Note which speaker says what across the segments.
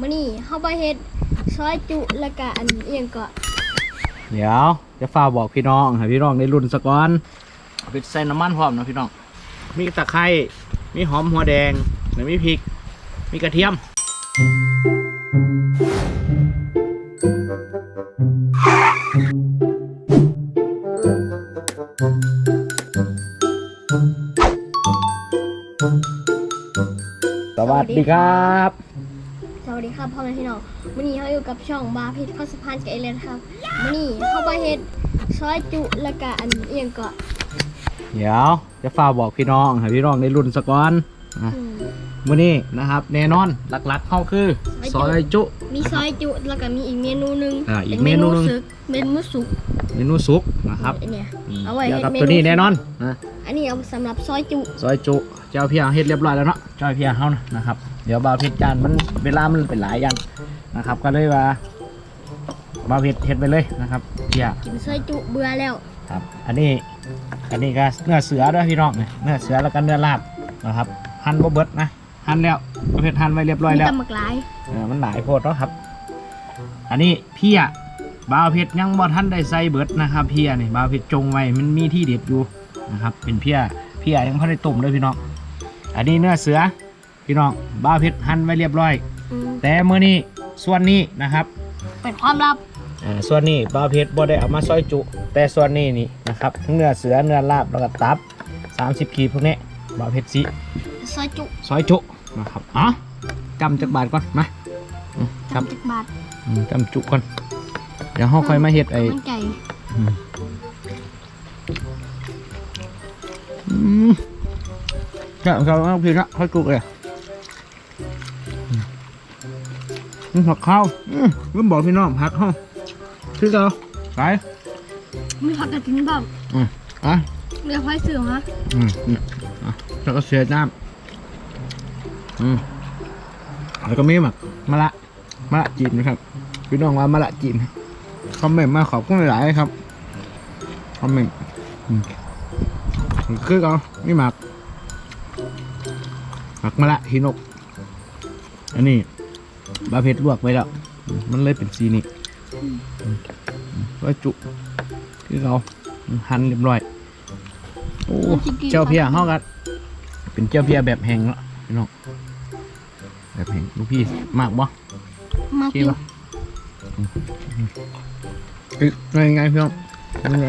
Speaker 1: มื้อนี้เฮาบ่เฮ็ดซอยจุแล้วก็อันเอียงก็
Speaker 2: เดี๋ยวจะฝากบอกพี่น้องให้พี่น้องได้รุ่นสะก่อนไปใส่น้ำมันพร้อมนะพี่น้อง มีตะไคร้มีหอมหัวแดงแล้วมีพริก มีกระเทียม สวัสดีครับ
Speaker 1: ครับพ่อแม่พี่น้องมื้อนี้เฮาอยู่กับช่องบาร์เพชรข้าวสะพานกับเอเลนครับมื้อนี้เฮาบ่เฮ็ดซอยจุแล้วก็อันเอียงก็
Speaker 2: เดี๋ยวจะฝ้ากบอกพี่น้องให้พี่น้องได้รุ่นสะก่อนอะ
Speaker 1: อืม
Speaker 2: มื้อนี้นะครับ แน่นอนหลักๆเข้าคือซ
Speaker 1: ซ
Speaker 2: อ
Speaker 1: อย
Speaker 2: ย
Speaker 1: จุ
Speaker 2: จุ
Speaker 1: มีซอยจุแล้วก็มีอีกเมนูหนึง
Speaker 2: อ่าอีก
Speaker 1: ป็
Speaker 2: เมนูหนึ่ง
Speaker 1: สุกเมนูสุก
Speaker 2: เมนูซุปนะครับ
Speaker 1: อันเนี้ย
Speaker 2: นี่
Speaker 1: เอาไว้
Speaker 2: เดี๋ยวกับ
Speaker 1: เมนู
Speaker 2: ตัวนี้แน่นอนนะ
Speaker 1: อันนี้เอาสำหรับซอยจุ
Speaker 2: ซอยจุเจ้าเพียเฮ็ดเรียบร้อยแล้วเนาะเจ้าเพียเฮานะนะครับ เดี๋ยวบาวเพชรจานมันเวลามันเป็นหลายอย่างนะครับ ก็เลยว่าบาวเพชรเฮ็ดไปเลยนะครับเพีย
Speaker 1: กินซอยจุเบื่อแล้ว
Speaker 2: ครับ อันนี้อันนี้ก็เนื้อเสือด้วยพี่น้องเนี่ยเนื้อเสือแล้วก็เนื้อลาบนะครับหั่นบ่เบิดนะหั่นแล้วบาวเพชรหั่นไว้เรียบร้อย
Speaker 1: มี
Speaker 2: แล้ว
Speaker 1: ตำหมักหลาย
Speaker 2: เออมันหลายโพดเนาะครับ อันนี้เพียบาวเพชรยังบ่ทันได้ใส่เบิดนะครับเพียนี่บาวเพชรจงไว้มันมีที่เด็ดอยู่นะครับ เป็นเพียเพียยังบ่ทันได้ต้มเลยพี่น้อง อันนี้เนื้อเสือ พี่น้องบาวเพชรหั่นไว้เรียบร้อย
Speaker 1: อืม
Speaker 2: แต่มื้อนี้ส่วนนี้นะครับ
Speaker 1: เป็นความลับ
Speaker 2: อ่าส่วนนี้บาวเพชรบ่ได้เอามาซอยจุ แต่ส่วนนี้นี่นะครับทั้งเนื้อเสือเนื้อลาบแล้วก็ตับ 30ขีดพวกนี้บาวเพชรสิ
Speaker 1: ซอยจุ
Speaker 2: ซอยจุนะครับอ๋อกำจักบาทก่อนมาอืมก
Speaker 1: จำจักบาทำ
Speaker 2: อืมกำจุก่อน เดี๋ยวเฮาค่อยมาเฮ็ดไอ้
Speaker 1: มันไก่
Speaker 2: อืมอืมกะเขาเอาพี่ละค่อยจุกเลย นี่ผักข้าวอืมก็บอกพี่น้องผักห้องคือเราไป
Speaker 1: มีผักกระถิ่นบ้าง
Speaker 2: อืมอะ
Speaker 1: เรียกไฟเสือฮะ
Speaker 2: อืมนี่อะแล้วก็เสียน้ำอืมแล้วก็มีหมักมะละมะละจีนนะครับ พี่น้องว่ามะละจีนคอมเมนต์มาขอบคุณหลายๆครับคอมเมนต์อืมคือเอามีหมักหมักมะละหินกอันนี้ บาเพชรลวกไว้แล้ว มันเลยเป็นสีนี้อืมไว้จุคือเราหั่นเรียบร้อย โอ้เจ้าเพียเฮากันเป็นเจ้าเพียแบบแห้งเนาะพี่น้องแบบแห้งลูกพี่มากบ่
Speaker 1: มา
Speaker 2: โอเค
Speaker 1: กิน
Speaker 2: บ่เอ้ยไงไงพี่น้องยังไง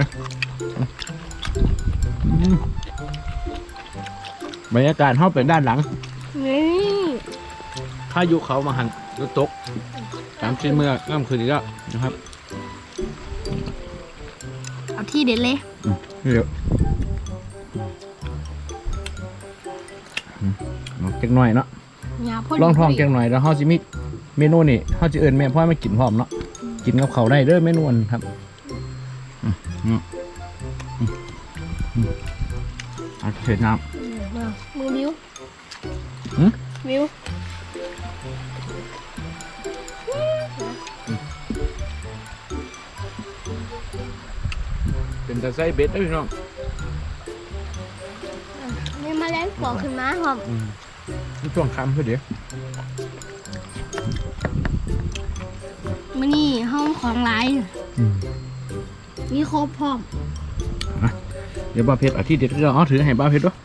Speaker 2: อืมบรรยากาศเฮาเป็นด้านหลัง
Speaker 1: นี่
Speaker 2: พายุเขามาหัน รถตกสามชิ้นเมื่อค่ำคืนนี้แล้วนะครับ
Speaker 1: เอาที่เด็ดเลย
Speaker 2: เดี๋ยวอืมเอาจักหน่อยเนาะ
Speaker 1: ยาพ่น
Speaker 2: ลองทองจังหน่อยแล้วเฮาสิมีเมนูนี่เฮาสิเอิ้นแม่พ่อมากินพร้อมเนาะกินกับเขาวได้เด้อเมนูอันครับอืมอืมอืมอืมเอาเผ็ดน้
Speaker 1: มามือวิว
Speaker 2: หืม
Speaker 1: วิวำ
Speaker 2: เป็นตะไคร้เบ็ดเด้อพี่น้อง
Speaker 1: นี่มาแล้งปอกขึ้นมาหอม
Speaker 2: อืมนี่ช่วงค่ำเพื่อเดี๋ยว
Speaker 1: มื้อนี้ห้องของหลาย
Speaker 2: อืม
Speaker 1: มีครบพร้อม
Speaker 2: เดี๋ยวบ้าเพชรอาทิตย์เด็ดคือเราเอาถือให้บ้าเพชรด้วย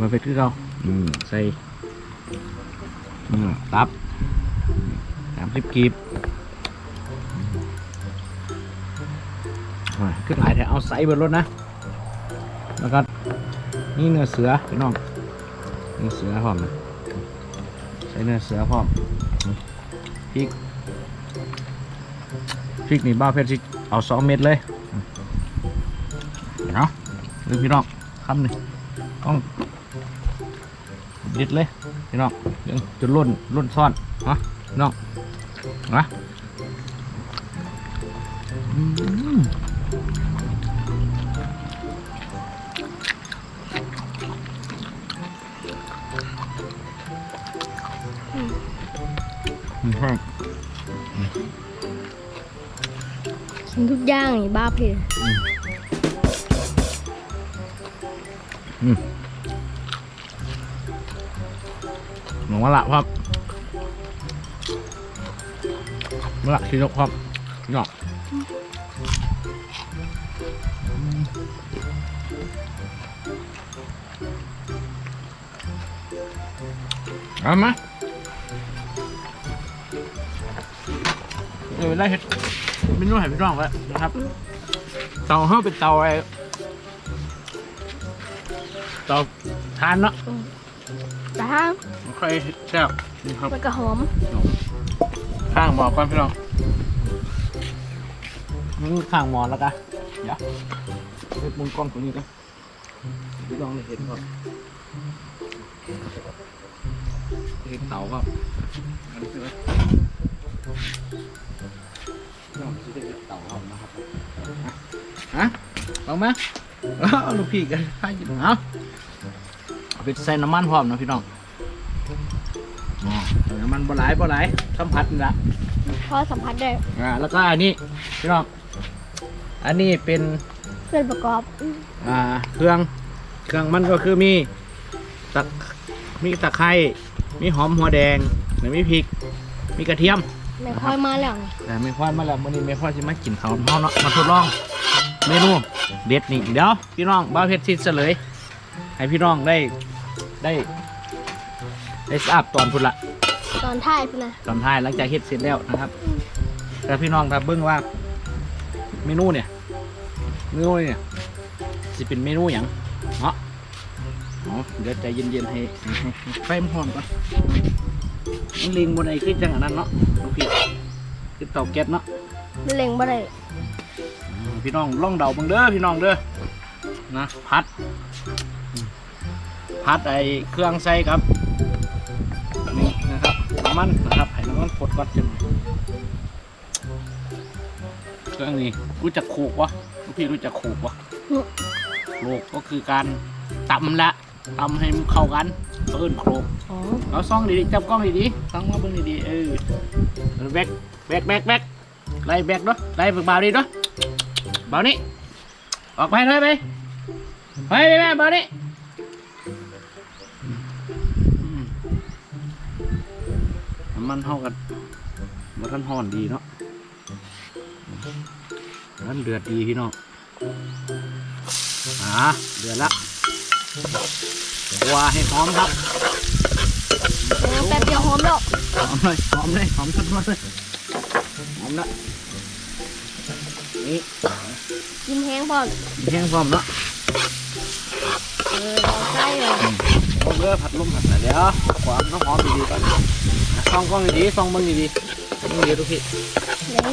Speaker 2: บ้าเพชรคือเราอืมใส่อืมตับสามสิบกีบ ขึ้นหลายแถวเอาใส่บนรถนะ แล้วก็นี่เนื้อเสือพี่น้องเนื้อเสือพร้อมนะใส่เนื้อเสือพร้อมพริกพริกนี่บ้าเพชรสิเอาสองเม็ดเลยเนาะดูพี่น้องคำหนึ่งต้องดิดเลยพี่น้องเดี๋ยวจะล่นล่นซ่อนเนาะน้องนะ
Speaker 1: นทุกอย่างนี่บ้าเพล
Speaker 2: หนูว่าละครับเมื่อที่ยกครับเนาะเอามาเดี๋ยวได้เห็ด เมนูให้พี่น้องแล้วนะครับเตาเฮาเป็นเตาไอ้เตาทานเนาะ
Speaker 1: แต่ถ้า
Speaker 2: ไม่ค่อยแซ่บนี่ครับ
Speaker 1: มันก็หอม
Speaker 2: ข้างหมอก่อนพี่น้องมึงข้างหมอแล้วกันเดี๋ยวไปมุนกล้องตัวนี้กันพี่น้องได้เห็นก่อนเห็นเตาก็อันนี้คือ ฮะลองไหมเอาลูกพี่กันให้กินเอาเอาไปใส่น้ำมันพร้อมนะพี่น้องอ๋อใส่น้ำมันบ่หลายบ่หลายสัมผัสนี่ละ
Speaker 1: พอสัมผัสได้
Speaker 2: อ่าแล้วก็อันนี้พี่น้องอันนี้เป็น
Speaker 1: เพื่อนประกอบ
Speaker 2: อ่าเครื่องเครื่องมันก็คือมีตะมีตะไคร้มีหอมหัวแดงแล้วมีพริก มีกระเทียม
Speaker 1: ไม่ค่อยมาแล้วนี่
Speaker 2: แต่ไม่ค่อยมาแล้วมื้อนี้ไม่ค่อยสิมากินข้าวเฮาเนาะมาทดลอง เมนูเด็ดนี่เดี๋ยวพี่น้องบ้าวเพชรสิเฉลย ให้พี่น้องได้ได้ได้ทราบตอนพุ่นละ
Speaker 1: ตอนท้ายพุ่นนะ
Speaker 2: ตอนท้ายหลังจากเฮ็ดเสร็จแล้วนะครับแต่พี่น้องถ้าเบิ่งว่า เมนูเนี่ยเมนูเนี่ยสิเป็นเมนูอย่างเนาะเอาเดี๋ยวใจเย็นๆให้ให้ให้ให้ไฟมันร้อนก่อนมันลิงบนไอ้คือจังอันนั้นเนาะลูกพี่คือเตาแก๊สเนาะ
Speaker 1: มันเล็งบ่ได้
Speaker 2: อืม พี่น้องล่องเดาเบังเด้อพี่น้องเด้อนะพัดอืมพัดไอ้เครื่องใส่ครับนี่นะครับน้ำมันนะครับให้น้ำมันกดก่อนจังเครื่องนี้รู้จักโขกวะลูกพี่รู้จักโขกวะโขลกก็คือการตำละตำให้มันเข้ากันเพิ่นโขลก
Speaker 1: อ๋อ
Speaker 2: เอาซ่องดีๆจับกล้องดีๆซ่องมาเบิ่งดีๆเออแบกแบกแบกแบกไล่แบกเนาะไล่เบิกเบาดีเนาะ เบานี่ออกไปเลยไปไปไปไปเบานี่อืมน้ำมันเท่ากันมันท่านห่อนดีเนาะนั่นเดือดดีพี่น้องอ่าเดือดละวัวให้หอมครับ
Speaker 1: เออแป๊บเดียวหอมแล้ว
Speaker 2: หอมเลยหอมเลยหอมสุดๆเลยหอมละนี่
Speaker 1: กินแห้งพอ
Speaker 2: แห้งพร้อมเนาะ
Speaker 1: เออเราใกล้เลย
Speaker 2: พวกเรือผัดลมผัดอะไรเดี๋ยวขวามน้ำหอมดีๆก่อนส่องกล้องดีๆส่องเบิ่งดีๆเบิ่งดีๆทุกพี่
Speaker 1: นี่
Speaker 2: เ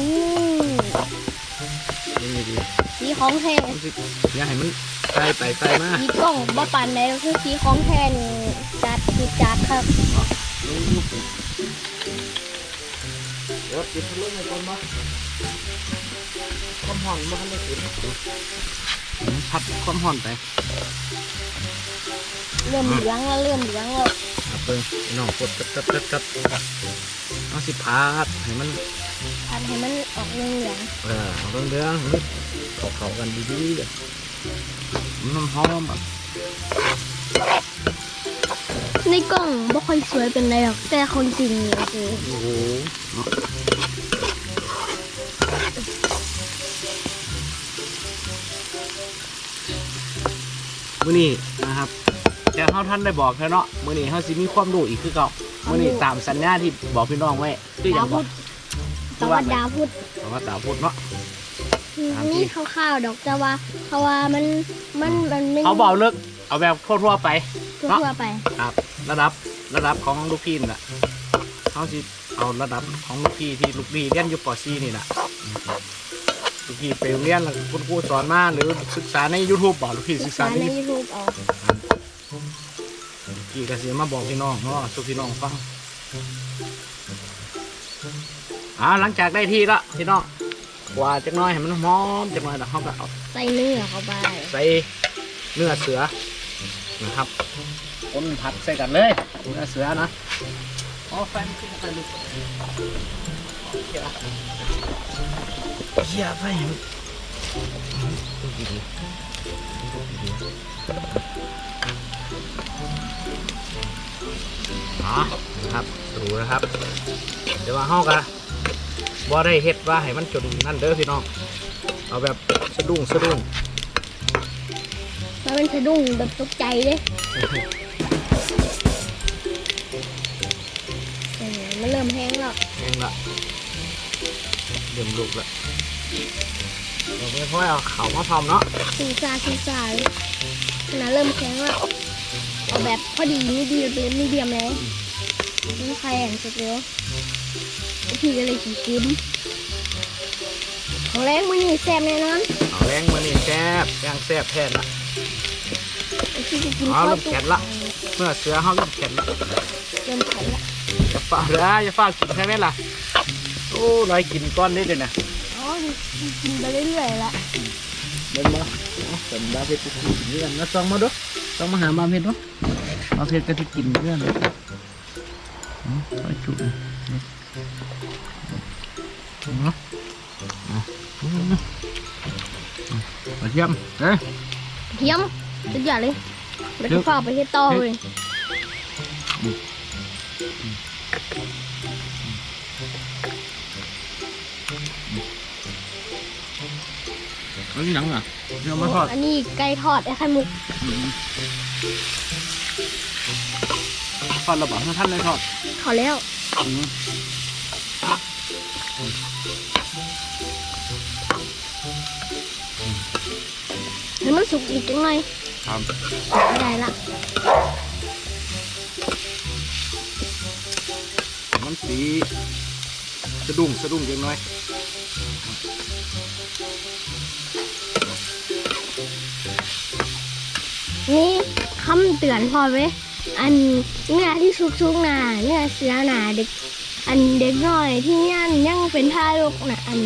Speaker 2: บิ่งดี
Speaker 1: สีของแท้
Speaker 2: ๆรู้สึกอย่าให้มันใส่ไปใส่มา
Speaker 1: สีกล้องบ่ปานใดคือสีของแท้นี่จัดคือจัดครับ
Speaker 2: เดี๋ยวติดพัดลมให้ก่อนมา ความห่อนมันไม่ติดพัดความห่อนไป
Speaker 1: เริ่มเหลืองแล้วเริ่มเหลืองแล้ว
Speaker 2: ครับเพิ่งพี่น้องกดกัดกัดกัดกัดเอาสิพาดให้มัน
Speaker 1: พันให้มันออกเหลือง
Speaker 2: เออเอาเรื่องเรื่องๆมันเข้าเข้ากันดีๆเลยมันน้ำหอมแบบ
Speaker 1: ๆในกล้องบ่ค่อยสวยเป็นไรหรอกแต่คนจริงนี่คือ
Speaker 2: โอ้โห มื้อนี้นะครับแค่เขาท่านได้บอกแค่เนาะมื้อนี้เขาสิมีความรู้อีกคือเก่ามื้อนี้ตามสัญญาที่บอกพี่น้องไว้คืออ
Speaker 1: ดา
Speaker 2: ย่าวงบ
Speaker 1: พุ
Speaker 2: อก
Speaker 1: ธแต่ว่าดาวพุธ
Speaker 2: เพราะว่าตาพูดเนาะ ตามที่
Speaker 1: นี่คร่าวๆดอกแต่ว่าเพราะว่ามันมันมันไม่
Speaker 2: เขาบอกเลิกเอาแบบทั่วๆไป
Speaker 1: ทั่วๆไป
Speaker 2: ครับระดับระดับของลูกพี่นี่แหละเขาสิเอาระดับของลูกพี่ที่ลูกพี่เรียนอยู่ป .4 นี่แหละ ลูกพี่ไปโรงเรียนแล้วคุณครูสอนมาหรือศึกษาใน YouTube บอกลูกพี่
Speaker 1: ศึ
Speaker 2: ศึ
Speaker 1: ก
Speaker 2: ก
Speaker 1: ษา
Speaker 2: ษาใน
Speaker 1: ใน
Speaker 2: YouTube
Speaker 1: ยูทูบเอา
Speaker 2: ลูกพี่ก็สิมาบอกพี่น้องเนาะสุพี่น้องฟังอ่าหลังจากได้ที่ละพี่น้องกว่าจักหน้อยให้มันหอมจักหน้อยแล้วเขาก็เอา
Speaker 1: ใส่เนื้อเข้าไป
Speaker 2: ใส่เนื้อเสือนะครับคนผัดใส่กันเลย เนื้อเสือนะอ๋อแฟนขึ้นไปลูก เฮียไฟอ๋อนะครับดูนะครับเดี๋ยวว่าเฮากะบ่ได้เฮ็ดว่าให้มันจนนั่นเด้อพี่น้อง เอาแบบสะดุ้งสะดุ้ง
Speaker 1: แล้วมันสะดุ้งแบบตกใจเลยเออมันเริ่มแห้งแล้ว
Speaker 2: เองละ เดือมลุกละเดี๋ยวไม่พ่อเอาเขามาพร้อมเนาะ
Speaker 1: ซีซาซีซาเลยขนาดเริ่มแข็งแล้วเอาแบบพอดีมีดีเลยมีเดียมเลยมันแข็งสุดเดียวพี่ก็เลยขี่กินของแรงมือนี่แซ่บแน่นอน
Speaker 2: เอาแรงมานี่แซ่บย่างแซ่บแทนละ
Speaker 1: พี่จะกิน
Speaker 2: เอา
Speaker 1: ข้าว
Speaker 2: เริ่มแข็งละเมื่อเสือเฮาเริ่มแข็งละ
Speaker 1: เริ่มแข็งละ
Speaker 2: อย่าฝ้าเด้ออย่าฝ้ากินแค่นี้ล่ะ โอ้ลอยกินก้อนนิดเดียวนะ
Speaker 1: อ๋อกินไปเรื่อยๆละ
Speaker 2: เดินมาเอาเสริมดาเพชรกินเรื่องนะซองมาดูซองมาหาบาเพชรดูบาเพชรก็ที่กินเรื่องอืมไปจุนี่เนาะเอาอืมกระเทียมเอ้ย
Speaker 1: เทียมสุดยอดเลยแล้วก็ฝากไปเฮ็ดต่อเลย
Speaker 2: เอาอีหยังอะเดี๋ยวมาทอด
Speaker 1: อันนี้ไก่ทอดไอ้ไข่มุก
Speaker 2: ทอดระบาดให้ท่านเลยทอด
Speaker 1: ขอแล้ว
Speaker 2: อืม
Speaker 1: ให้มันสุกอีกจังหน่อย
Speaker 2: ครับ
Speaker 1: ได้ละ
Speaker 2: มันสีสะดุ้งสะดุ้งยังน้อย
Speaker 1: คำเตือนพอไว้อันเนื้อที่สุกๆน่ะเนื้อเสือน่ะเด็ก อันเด็กน้อยที่ยังยังเป็นทารกน่ะอัน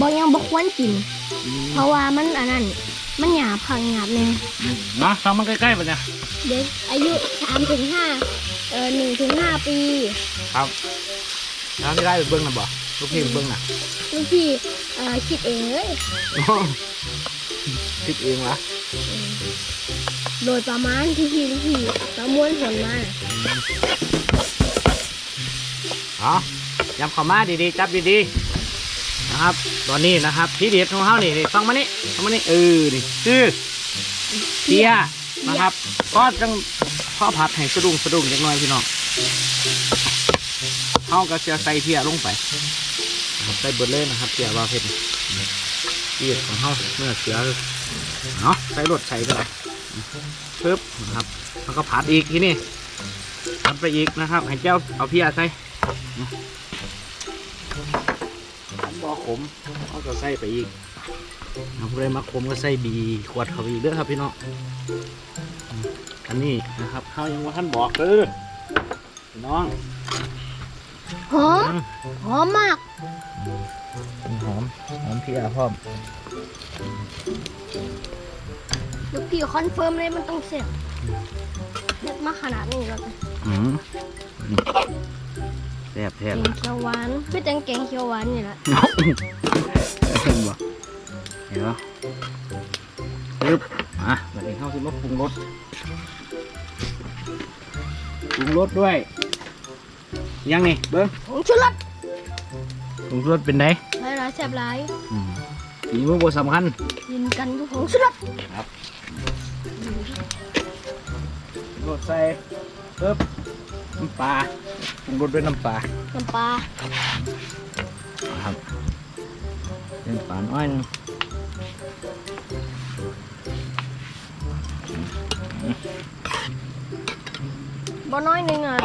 Speaker 1: บ่ยังบ่ควรกิน เพราะว่ามันอันนั้นมันหยาบพังหยาบเนี่ย
Speaker 2: นะทำมันใกล้ๆปะเนี่ย
Speaker 1: เด็กอายุสามถึงห้าเออหนึ่งถึงห้าปี
Speaker 2: ครับแล้วที่ได้ไปเบิ้งนะบ่ลูกพี่ไปเบิ้งน่ะ
Speaker 1: ลูกพี่เออคิดเองเลย
Speaker 2: คิดเองวะ
Speaker 1: โดยประมาณที่พี่ลูกพี่ประมวลผลมา
Speaker 2: อ๋อยำข้าวมาดีๆ จับดีๆ นะครับ ตอนนี้นะครับที่เด็ดของเขานี่นี่ฟังมานี่ฟังมานี่เออ นี่คือเพียนะครับ ก็ต้องพ่อผัดให้สะดุ้งสะดุ้งเล็กน้อยพี่น้องเขาก็จะใส่เพียลงไปนะครับใส่เบิดเลยนะครับเพียว่าเผ็ดเพียของเขาเมื่อเสือ เนาะใส่รสใส่ก็ได้ปึ๊บนะครับแล้วก็ผัดอีกทีนี่ผัดไปอีกนะครับ ให้เจ้าเอาเพียใส่ผัดบ่ขมเขาก็ใส่ไปอีกเอาผู้ใดมาขมก็ใส่บีขวดเข้าไปอีกเด้อครับพี่น้องอันนี้นะครับข้าวยังว่าท่านบอกเลยพี่น้อง
Speaker 1: หอมหอมมาก
Speaker 2: หอมหอมพี่อาพร้อม
Speaker 1: ลูกพี่คอนเฟิร์มเลยมันต้องเสร็จเล็กมาขนาดนี้แล้วกัน
Speaker 2: อืมนี่แซ่บแซ่
Speaker 1: แก
Speaker 2: บ
Speaker 1: งเขียวหวานคือจังแกงเขียวหวานนี่แหละ
Speaker 2: เห็นบ่เห็นบ่ปึ๊บอะวันนี้เข้าสิมาปรุงรสปรุงรสด้วย ยังนี่เบิ้ง
Speaker 1: ผงชูรส
Speaker 2: ปรุงรสเป็นไง
Speaker 1: หลายหลายๆแซ่บหลาย
Speaker 2: มีมือบ่สำคัญ
Speaker 1: กินกันทุกผงชูรส
Speaker 2: ร สใส่ปึ๊บน้ำปลาปรุงรสด้วยน้ำปลา
Speaker 1: น้ำปลา
Speaker 2: ครับเป็นปลาน้อยหนึง
Speaker 1: บ่น้อยหนึงอะ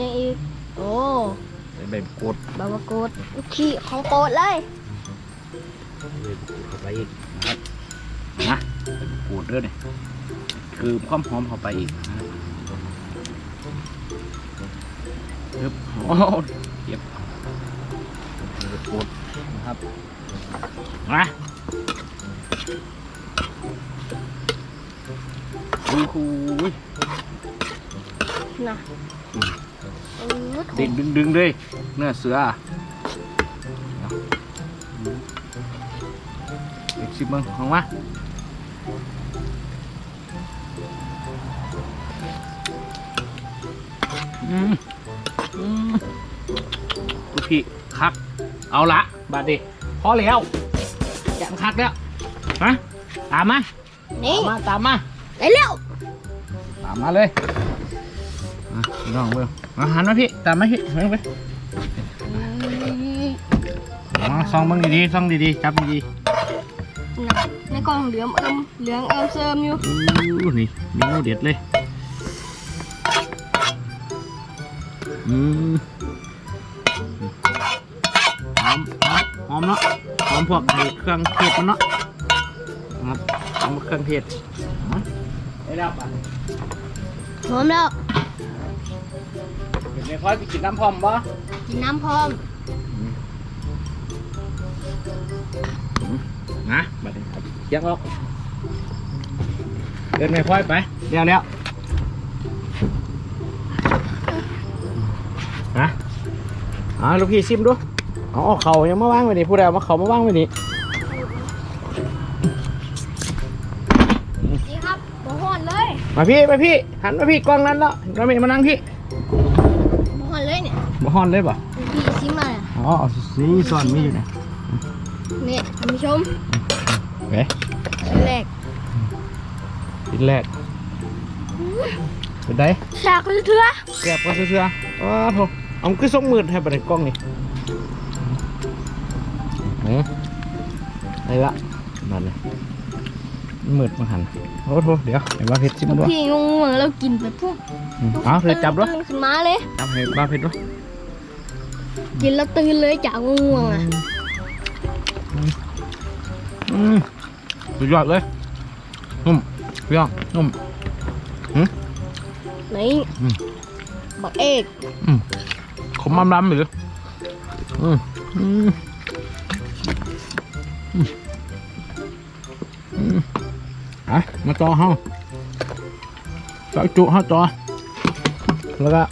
Speaker 1: ยังอีก โอ้
Speaker 2: ใส่ใบมะกรูด
Speaker 1: บาวาโกดลูกขี้ของโปรดเลย
Speaker 2: ใบมะกรูดเข้าไปอีก กูดด้วยนี่ยคือความหอมเข้าไปอีกนะครับปึ๊บโอ้เก็บใบมะกรูดนะครับมาโอ้โห
Speaker 1: นะ
Speaker 2: ด็ดดึงดึงๆเลยเนื้อเสือเด็กชิมมึงของมา อืมอืมลูกพี่คัก เอาละบาดดิพอแล้วแกะมันคักแล้วฮะตามมา
Speaker 1: นี่
Speaker 2: ตามมาตามมา
Speaker 1: ได้แล้ว
Speaker 2: ตามมาเลยอะพี่น้องเว้ยมาหันมาพี่ ตามมาพี่เพิ่งไปอ๋อซองเบิ่งดีๆซองดีๆจับดี
Speaker 1: น่ะในกล่องเหลืองเอิมเหลืองเอิมเสริมอยู่
Speaker 2: ๆอู้นี่เมนูเด็ดเลย อืมหอมหอมหอมเนาะหอมพวกไอ้เครื่องเทศมันเนาะครับหอมเครื่องเทศอ๋อได้แล้วป่ะ
Speaker 1: พร้อมแล้ว
Speaker 2: เดี๋ยวไม่ค่อยไปกินน้ำพร้อมบ่
Speaker 1: กินน้ำพร้อม
Speaker 2: นะบัดนี้ครับเคียงออกเดินไม่ค่อยไปเดี๋ยวแล้วนะ อ่าลูกพี่ซิมดูเอาเอาเขายังมาว่างไว้นี่ผู้ใดเอามาเขามาว่างไว้นี่
Speaker 1: นี่ครับบ่ฮ้อนเลย
Speaker 2: มาพี่มาพี่หันมาพี่กล้องนั้นแล้วเราไม่มานั่งพี่
Speaker 1: บ่ฮ้อนเลยเนี่ย
Speaker 2: มาฮอนเลยป่ะ
Speaker 1: พี่ซิมมาอะ
Speaker 2: อ๋อเอาสีซ้อนมีอยู่นะ
Speaker 1: นี่ท่านผู้ชม
Speaker 2: เฮ้ย
Speaker 1: ชิ้นแรก
Speaker 2: ชิ้นแรกเป็นไง
Speaker 1: ฉากเถื่อ
Speaker 2: เสียบก็เสื้อๆอ๋อโถ เอามันคือส่งมือให้ไปในกล้องนี่อืมอะไรละนั่นเลยมืดมาหันโอ้โหเดี๋ยวเห็นว่าเพชรชิมด้วย
Speaker 1: พี่งงๆแล้วกินไปปุ๊บ
Speaker 2: อืมเอ้าวเธอจับด้วย
Speaker 1: ตื่นขึ้นมาเลย
Speaker 2: จับให้บ้าเพชรด้วย
Speaker 1: กินแล้วตื่นเลยจากง่วงๆอะ
Speaker 2: อืมสุดยอดเลยนุ่มเปรี้ยวนุ่ม
Speaker 1: นี่
Speaker 2: อืม
Speaker 1: บักเอก
Speaker 2: ขมล้ำๆหรืออืมอืมอืมอืมอะมาต่อห้องจอจุห้าต่อแล้วก็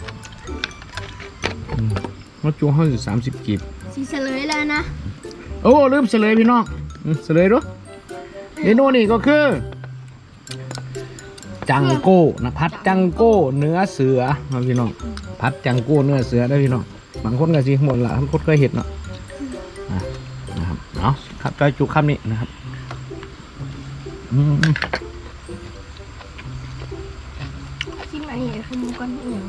Speaker 2: อืมมาจุห้าสิบสามสิบกีบ
Speaker 1: สีเฉลยแล้วนะ
Speaker 2: โอ้ลืมเฉลยพี่น้องอืมเฉลยดูเมนูนี่ก็คือ จังโก้นะพัดจังโก้เนื้อเสือนะพี่น้องพัดจังโก้เนื้อเสือได้อพี่น้องบางคนก็สิหมดละบางคนเคยเห็นเนาะอะนะครับเอาครับจอยจุคำนี้นะครับอืม
Speaker 1: ชิมอันนี้คือหมูก้อนอื่น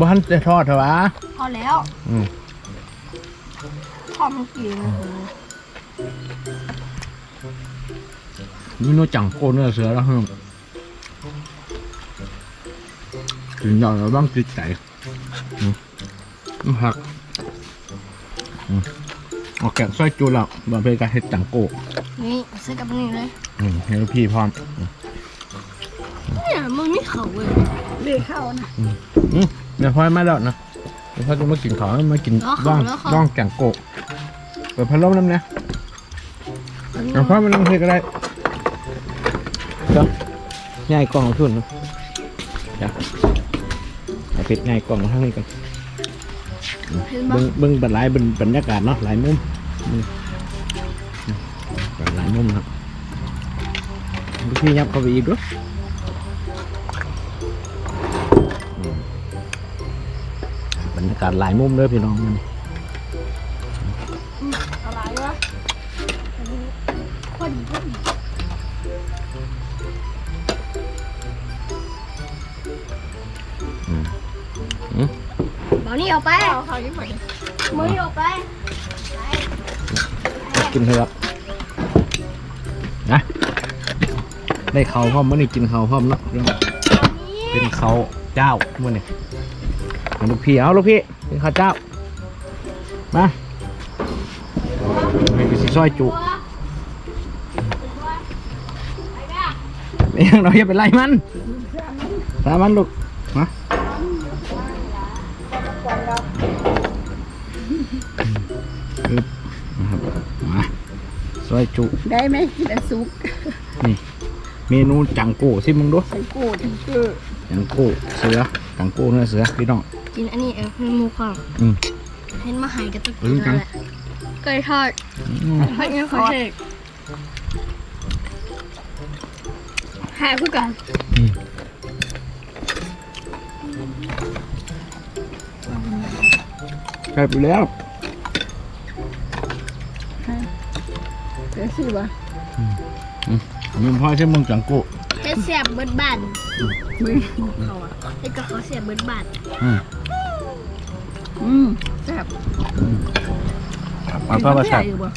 Speaker 2: บ้านจะทอดเถอะวะ
Speaker 1: พอแล้ว
Speaker 2: อืม
Speaker 1: พอมันกิน
Speaker 2: เมนูจังโก้เนื้อเสือแล้วพี่น้ ถึงยอดเราบ้างจิตใจอืมอืมผักอืมเออกแกงซอยจูแล้วบางเป็นการเห็ดจังโก้
Speaker 1: นี่ซื้อกับนี่เลย
Speaker 2: อืมให้ลูกพี่พร้อมอืม
Speaker 1: เนี่ยมันไม่เข่าเลยไม่เข้านะ
Speaker 2: อืมเดี๋ยวพ่อมาแล้วนะเดี๋ยวพ่อจะมากินของมากิน
Speaker 1: อ๋อ
Speaker 2: ร่อง
Speaker 1: แล้วค่ะ
Speaker 2: ร่องแกงโกะเปิดพัดลมน้ำเนี่ยเดี๋ยวพ่อมานั่งเทก็ได้เดี๋ยวง่ายกล่องเอาทุนนะเดี๋ยว เอาปิดง่ายกล่องมาทางนี้ก่อน
Speaker 1: เห็น
Speaker 2: เบิ้
Speaker 1: ปะ
Speaker 2: งเบิ้งบรรยายบรรบรรยากาศเนาะหลายมุมอืมหลายมุมครับลูกพี่ยับเข้าไปอีกด้วยบรรยากาศหลายมุมเลยพี่น้องมัน
Speaker 1: อะไรวะพอดีพอดี เอานี่ออกไปเอาเขาที่ไหนมือนี่ออกไป
Speaker 2: กินเถอะนะได้เขาวพร้อมมื่อนี้กินเขาวพร้อมเนาะพี่น้องเป็นเขาวเจ้ามื่อนี้เอาลูกพี่เอาลูกพี่เป็นข้าวเจ้ามาให้ไปสิซอยจุไม่ยังเราอย่าไปไล่มันตามมันลูก อยจุ
Speaker 3: ได้ไหมกินอันซุป
Speaker 2: เมนูจังโก้สิมึงดู
Speaker 3: ใส่โก้ทั้งเกลือ
Speaker 2: จังโก้เสือจังโก้เนื้อเสือพี่น้อง
Speaker 1: กินอันนี้เออเป็นหมูข้าว
Speaker 2: อืม
Speaker 1: เห็นมาหายกันตะ
Speaker 2: เอ
Speaker 1: กี้
Speaker 2: อจั
Speaker 1: นั่
Speaker 2: ง
Speaker 1: นแหละไก่ทอด
Speaker 2: อืม
Speaker 1: ทอดยังขอเชกหายเพื่อกัน
Speaker 2: ใกล้ไปแล้ว
Speaker 3: สิวะ
Speaker 2: มีพ่อใช่มึงจังโก้
Speaker 1: เฮ็ดแซ่บเบิดบ้าน
Speaker 3: มึงเขาอะ
Speaker 1: เฮ็ดกับเขาแซ่บเบิดบ้าน
Speaker 2: อืม
Speaker 3: อืมแซ่บ
Speaker 2: มาพ่อประสาท
Speaker 3: เห็นเขาใหญ่อยู่บ่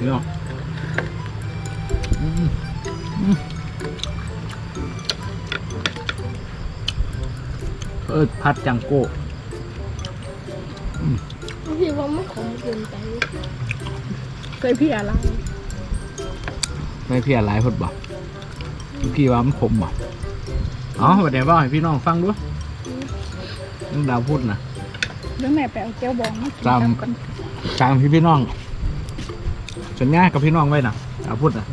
Speaker 2: พี่น้องอืมอืมเออพัดจังโก้
Speaker 1: พี่ว่ามันขมเกินไป
Speaker 3: เคยพี่อะไร
Speaker 2: ไม่เพี้ยหลายพดบ่พี่ว่ามันขมบ่อ๋อวันเดี๋ยวว่าให้พี่น้องฟังด้วยน้องดาวพูดนะ
Speaker 3: แล้วแม่ไปเอาแก้วบองมากิน
Speaker 2: จำ
Speaker 3: น้ำกัน
Speaker 2: กลางพี่พี่น้อง สัญญากับพี่น้องไว้นะดาวพูดนะ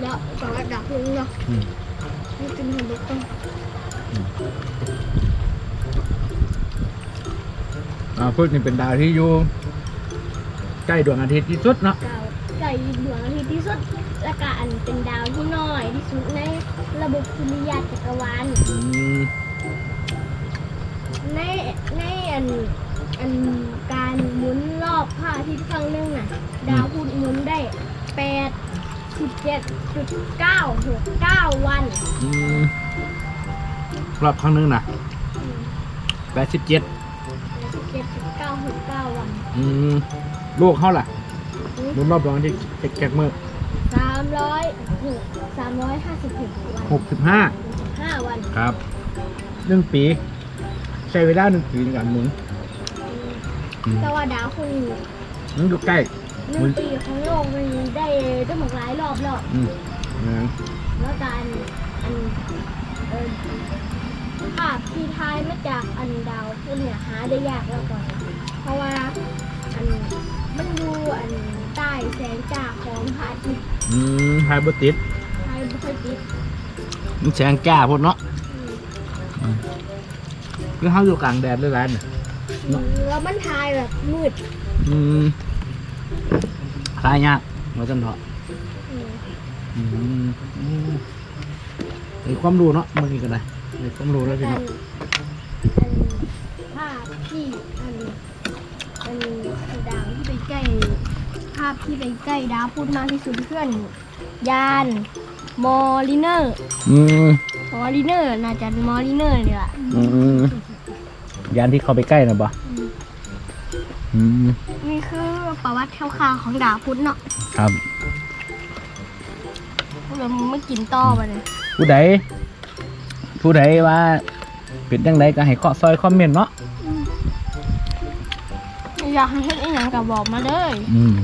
Speaker 1: แล้วก็ดักลงเนาะ
Speaker 2: อืม
Speaker 1: นี่กินหัวลูกต้อง
Speaker 2: ดาวพูดนี่เป็นดาวที่อยู่ใกล้ดวงอาทิตย์ที่สุดเนาะ
Speaker 1: ดาวไก่ดวงอาทิตย์ที่สุดและก็อันเป็นดาวที่น้อยที่สุดในระบบสุริยะจักรวาล
Speaker 2: อืม
Speaker 1: ในในอัน อันการหมุนรอบพระอาทิตย์ครั้งหนึงน่ะ ดาวพุธหมุนได้แปดสิบเจ็ดจุดเก้าหกเก้าวัน
Speaker 2: อืมรอบครั้งหนึงนะแปดสิบเจ็ด
Speaker 1: แปดสิบเจ็ดจุดเก้าหกเก้าวัน
Speaker 2: อืมโลกเขาล่ะหมุนรอบดวงอาทิตย์แจกมือ
Speaker 1: สามร้อยหกสามร้อยห้าสิบหกวัน
Speaker 2: หกสิบห้า
Speaker 1: ห้าวัน
Speaker 2: ครับหนึ่งปี ใช้เวลาหนึ่งปีในการหมุนอืม
Speaker 1: แต่ว่าดาวคุณ
Speaker 2: มันอยู่ใกล้
Speaker 1: หนึ่งปีของโลกมันได้ได้หมากหลายรอบแล้ว
Speaker 2: อืมนะ
Speaker 1: แล้วการอันเออภาพที่ทายมาจากอันดาวคุณเนี่ยหาได้ยากแล้วก่อน เพราะว่าอันมันอยู่อันใต้แสงจ้าของพระอาทิตย์
Speaker 2: อืมไฮบติด
Speaker 1: ทายไม่ค่อยติด
Speaker 2: มันแสงแก้พดเนาะ
Speaker 1: อืม
Speaker 2: คือเขาอยู่กลางแดดเลยร้านเนี่ย
Speaker 1: แล้วมันทายแบบมืด
Speaker 2: อืมคลายยากมาจนเถอะ
Speaker 1: อืม
Speaker 2: อืมอืมมีความรู้เนาะมันนี่ก็ได้มีความรู้แล้วพี่
Speaker 1: อั
Speaker 2: เนาะ
Speaker 1: นอันภาพที่อันอันดาวที่ไปใกล้ภาพที่ไปใกล้ดาวพูดมากที่สุดเพื่อน ยานมอลิเนอร์
Speaker 2: อืม
Speaker 1: มอลิเนอร์น่าจะมอลิเนอร์เนี่ยแหละ
Speaker 2: อืม ยานที่เขาไปใกล้นะบ่อืม
Speaker 1: นี่คือประวัติคร่าวๆของดาวพุธเนาะ
Speaker 2: ครับ
Speaker 1: พวกเราไม่กินต่อไปเลย
Speaker 2: ผู้ใดผู้ใดว่าเป็นจังไดก็ให้เคาะซอยคอมเมนต์เนาะ
Speaker 1: อยากให้เฮ็ดอีหยังก็บอกมาเลย
Speaker 2: อืม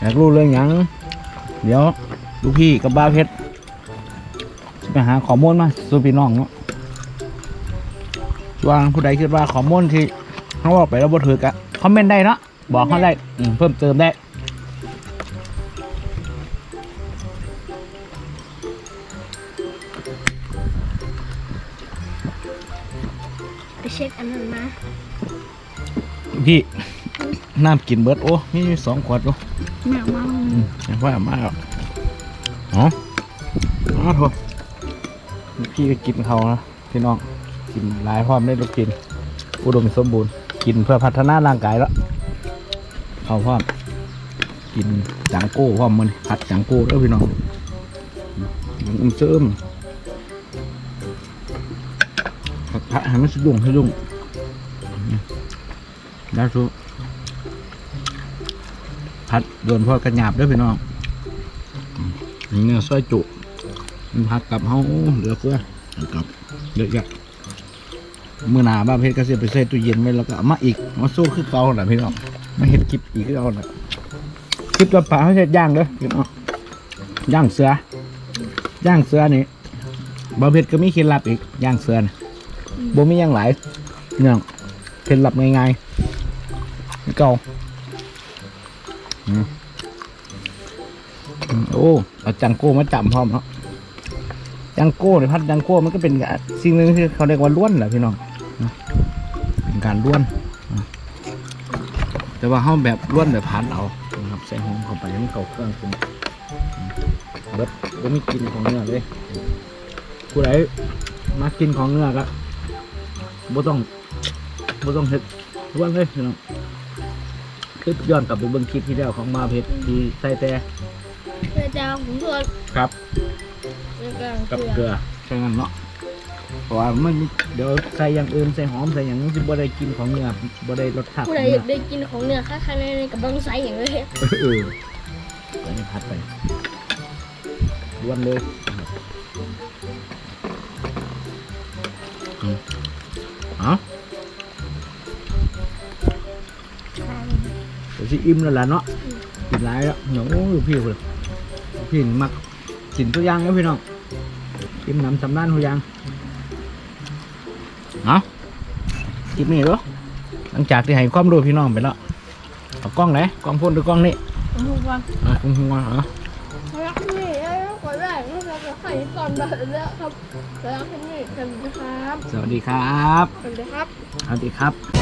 Speaker 2: อยากรู้เรื่องหยัง เดี๋ยวลูกพี่กับบ้าวเพชรสิไปหาข้อมูลมาสู่พี่น้องเนาะ ว่าผู้ใดคิดว่าข้อมูลที่เขาบอกไปแล้วบ่ถือกะคอมเมนต์ได้เนาะบอกเขาได้อืมเพิ่มเติมได้
Speaker 1: ไปเช็คอันนั้นมา
Speaker 2: พี่น้ำกินเบิดโอ้มีอยู่สองขวดโอ้
Speaker 3: แม่มา
Speaker 2: อืมยังว่ามาอะอ๋ออ๋อโทษพี่ก็กินเขานะพี่น้อง กินหลายพร้อมได้ลูกกิน อุดมสมบูรณ์ กินเพื่อพัฒนาร่างกายแล้วเขาพร้อมกินจังโก้พร้อมมันผัดจังโก้แล้วพี่น้องอืมเสริมผัดให้มันสะดุ้งสะดุ้งอืมแล้วทุผัดโดนพอกระหยาบเด้วยพี่น้องอืมนี่เนื้อซอยจุมันผัดกับเฮาเหลือเฟือกับเยอะแยะ มื่อหนาบ้าเพชรก็เสียไปใส่ตู้เย็นไว้แล้วก็เอามาอีกมาสู้คือเก่าแหละพี่น้องมาเห็ดคลิปอีกคือเก่าแหละคลิปกระป๋าเขาจะย่างเด้อพี่น้องย่างเสือย่างเสือนี่บ้าเพชรก็มีเคล็ดลับอีกย่างเสือนะบ่มีอย่างหลายเนี่ยเคล็ดลับง่ายๆเก่าโอ้เอาจังโก้มาจำพร้อมเนาะยังโก้ในพัดยังโก้มันก็เป็นสิ่งหนึ่งที่เขาเรียกว่าล้วนแหละพี่น้อง การล้วนนะแต่ว่าเขาแบบล้วนแบบพันเอานะครับใส่หอมเข้าไปให้มันเข้าเครื่องคุณเบิดก็ไม่กินของเนื้อเลยผู้ใดมากินของเนื้อก็บ่ต้องบ่ต้องเฮ็ดล้วนเลยพี่น้องคลิปย้อนกลับไปเบิ่งคลิปที่แล้วของมาเพชรที่ใส่แต่
Speaker 1: เพื่อจะผมทวน
Speaker 2: ครับ
Speaker 1: แล้วก็
Speaker 2: กับ
Speaker 1: เก
Speaker 2: เก
Speaker 1: ลื
Speaker 2: ลื
Speaker 1: อ
Speaker 2: อใช่งั้นเนาะ เพราะว่ามันเดี๋ยวใส่อย่างอื่นใส่หอมใส่อย่างนี้จะบ่ได้กินของเนื้อบ่ได้รสชาติข
Speaker 1: ผู้
Speaker 2: อง
Speaker 1: ใดอ
Speaker 2: เนื้
Speaker 1: ยากได้กินของเนื้อค่าๆในกับบังไซอย่างเลย
Speaker 2: เออใส่ในพัดไปล้วนเลยนะครับอืมเอาเดี๋ยวสิอิ่มแล้วล่ะเนาะกินหลายแล้วเนาะโอ้ยพี่เลยพี่นี่มักกินตัวอย่างแล้วพี่น้องอิ่มน้ำสำนานตัวอย่าง เอาคลิปนี้เหรอหลังจากที่ให้ความรู้พี่น้องไปแล้วเอากล้องไหนกล้องพ่นหรือกล้องนี้
Speaker 3: ผมพูดว่า
Speaker 2: อะคุณคุณว่าเหรอ
Speaker 1: รักนี่แล้วก็ได้ก็จะใส่ก่อนแบบนี้ครับรักนี่สวัสดีครับ
Speaker 2: สวัสดีครับ
Speaker 1: สวัสดีครับ
Speaker 2: สวัสดีครับ